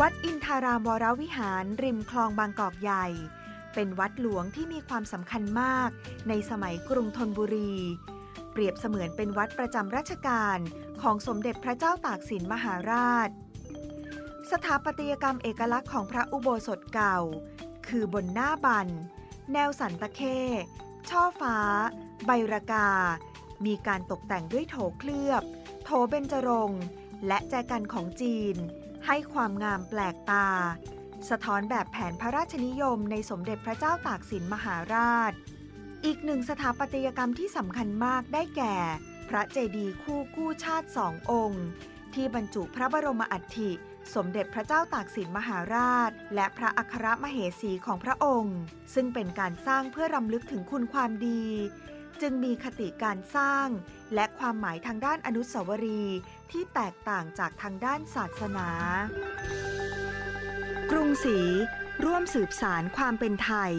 ารามวรวิหารริมคลองบางกอกใหญ่ เป็นวัดหลวงที่มีความสำคัญมาก ในสมัยกรุงธนบุรี เปรียบเสมือนเป็นวัดประจำราชการของสมเด็จพระเจ้าตากสินมหาราช สถาปัตยกรรมเอกลักษณ์ของพระอุโบสถเก่า คือบนหน้าบัน แนวสันตะเข้ช่อฟ้า ใบระกา มีการตกแต่งด้วยโถเคลือบ โถเบญจรงค์ และแจกันของจีน ให้ความงามแปลกตา สะท้อนแบบแผนพระราชนิยมในสมเด็จพระเจ้าตากสินมหาราช อีกหนึ่งสถาปัตยกรรมที่สำคัญมากได้แก่ พระเจดีย์คู่กู้ชาติสององค์ ที่บรรจุพระบรมอัฐิสมเด็จพระเจ้าตากสินมหาราช และพระอัครมเหสีของพระองค์ ซึ่งเป็นการสร้างเพื่อรำลึกถึงคุณความดี จึงมีคติการสร้าง และความหมายทางด้านอนุสาวรีย์ที่แตกต่างจากทางด้านศาสนา กรุงศรีร่วมสืบสารความเป็นไทย